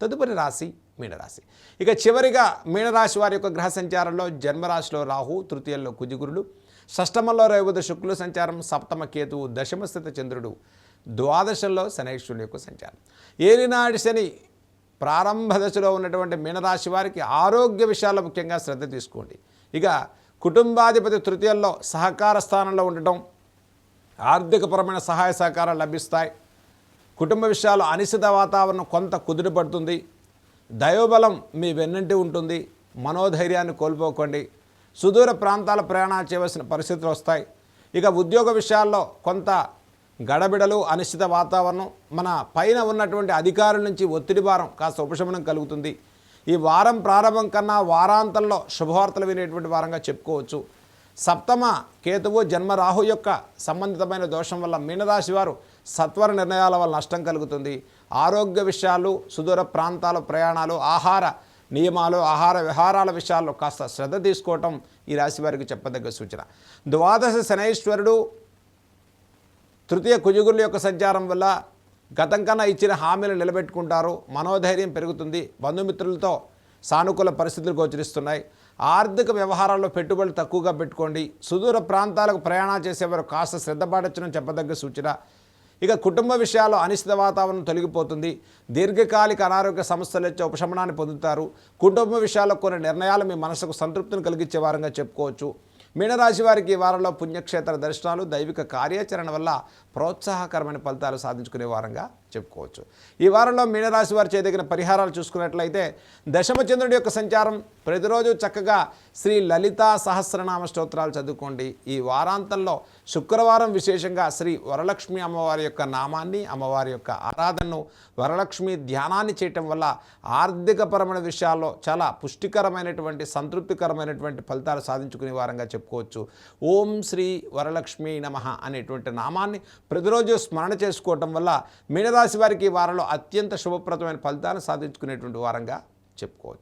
తదుపరి రాశి మీనరాశి. ఇక చివరిగా మీనరాశి వారి యొక్క గ్రహ సంచారంలో జన్మరాశిలో రాహు తృతీయంలో కుజుగురుడు షష్టమంలో రేవద శుక్ల సంచారం సప్తమ కేతువు దశమ స్థిత చంద్రుడు ద్వాదశంలో శనైశ్వరుని యొక్క సంచారం. ఏలినాటి శని ప్రారంభ దశలో ఉన్నటువంటి మీనరాశి వారికి ఆరోగ్య విషయాల్లో ముఖ్యంగా శ్రద్ధ తీసుకోండి. ఇక కుటుంబాధిపతి తృతీయంలో సహకార స్థానంలో ఉండటం ఆర్థికపరమైన సహాయ సహకారాలు లభిస్తాయి. కుటుంబ విషయాలు అనిశ్చిత వాతావరణం కొంత కుదురుపడుతుంది దైవబలం మీ వెన్నంటి ఉంటుంది. మనోధైర్యాన్ని కోల్పోకండి. సుదూర ప్రాంతాల ప్రయాణాలు చేయవలసిన పరిస్థితులు వస్తాయి. ఇక ఉద్యోగ విషయాల్లో కొంత గడబిడలు అనిశ్చిత వాతావరణం మన పైన ఉన్నటువంటి అధికారుల నుంచి ఒత్తిడి భారం కాస్త ఉపశమనం కలుగుతుంది. ఈ వారం ప్రారంభం కన్నా వారాంతంలో శుభవార్తలు వినేటువంటి వారంగా చెప్పుకోవచ్చు. సప్తమ కేతువు జన్మ రాహు యొక్క సంబంధితమైన దోషం వల్ల మీనరాశి వారు సత్వర నిర్ణయాల వల్ల నష్టం కలుగుతుంది. ఆరోగ్య విషయాలు సుదూర ప్రాంతాల ప్రయాణాలు ఆహార నియమాలు ఆహార విహారాల విషయాల్లో కాస్త శ్రద్ధ తీసుకోవటం ఈ రాశి వారికి చెప్పదగ్గ సూచన. ద్వాదశ శనైశ్వరుడు తృతీయ కుజుగురుల యొక్క సంచారం వల్ల గతం కన్నా ఇచ్చిన హామీలు నిలబెట్టుకుంటారు. మనోధైర్యం పెరుగుతుంది. బంధుమిత్రులతో సానుకూల పరిస్థితులు గోచరిస్తున్నాయి. ఆర్థిక వ్యవహారాల్లో పెట్టుబడులు తక్కువగా పెట్టుకోండి. సుదూర ప్రాంతాలకు ప్రయాణాలు చేసేవారు కాస్త శ్రద్ధ పాటించడం చెప్పదగ్గ సూచన. ఇక కుటుంబ విషయాల్లో అనిశ్చిత వాతావరణం తొలగిపోతుంది. దీర్ఘకాలిక అనారోగ్య సమస్యలు వచ్చే ఉపశమనాన్ని పొందుతారు. కుటుంబ విషయాల్లో కొన్ని నిర్ణయాలు మీ మనసుకు సంతృప్తిని కలిగించే వారంగా చెప్పుకోవచ్చు. మీనరాశి వారికి ఈ వారంలో పుణ్యక్షేత్ర దర్శనాలు దైవిక కార్యాచరణ వల్ల ప్రోత్సాహకరమైన ఫలితాలు సాధించుకునే వారంగా చెప్పుకోవచ్చు. ఈ వారంలో మీనరాశి వారు చేయదగిన పరిహారాలు చూసుకున్నట్లయితే దశమచంద్రుడి యొక్క సంచారం ప్రతిరోజు చక్కగా శ్రీ లలితా సహస్రనామ స్తోత్రాలు చదువుకోండి. ఈ వారాంతంలో శుక్రవారం విశేషంగా శ్రీ వరలక్ష్మి అమ్మవారి యొక్క నామాన్ని అమ్మవారి యొక్క ఆరాధనను వరలక్ష్మి ధ్యానాన్ని చేయటం వల్ల ఆర్థికపరమైన విషయాల్లో చాలా పుష్టికరమైనటువంటి సంతృప్తికరమైనటువంటి ఫలితాలు సాధించుకునే వారంగా చెప్పుకోవచ్చు. ఓం శ్రీ వరలక్ష్మి నమ అనేటువంటి నామాన్ని ప్రతిరోజు స్మరణ చేసుకోవటం వల్ల మీనరాశి వారికి ఈ వారంలో అత్యంత శుభప్రదమైన ఫలితాలను సాధించుకునేటువంటి వారంగా చెప్పుకోవచ్చు.